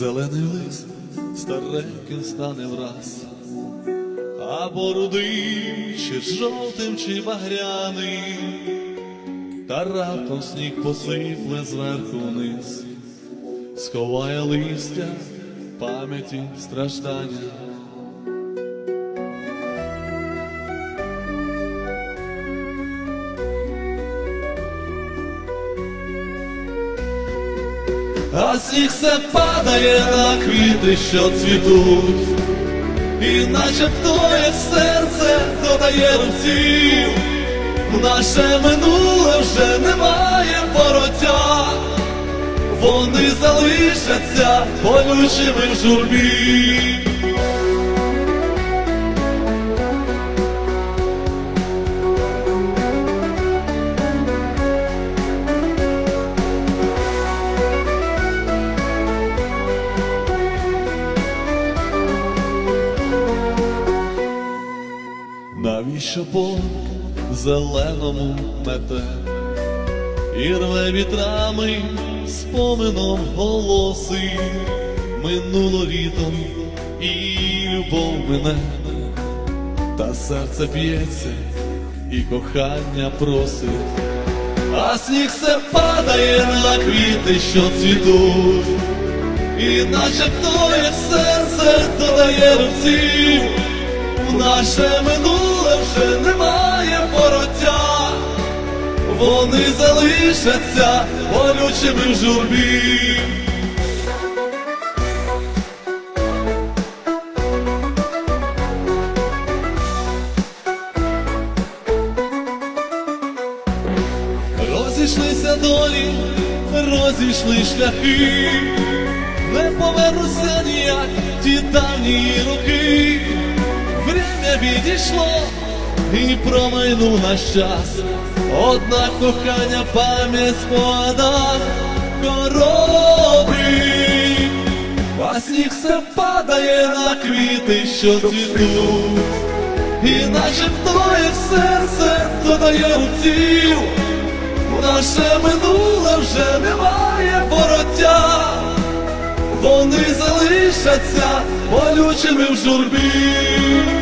Зелений лист стареньким стане враз, або рудим, чи жовтим, чи багряним, та раптом сніг посипле зверху вниз, сховає листя пам'яті страждання. А сніг все падає на квіти, що цвітуть, і начебто як серце додає рубців, наше минуле вже немає вороття, вони залишаться болючими в журбі. Навіщо по зеленому мете? І рве вітрами спомином голоси. Минуло літом і любов мене, та серце б'ється і кохання просить, а сніг все падає на квіти, що цвітуть, і начебто як серце додає рубців. Наше минуле вони залишаться болючими в журбі. Розійшлися долі, розійшли шляхи, не повернуться ніяк ті давні роки. Время відійшло і промайнув наш час, однак кохання пам'ять спогадав коробить, а сніг все падає на квіти, що цвітуть, і начебто як серце додає рубців, наше минуле вже немає вороття, вони залишаться болючими в журбі.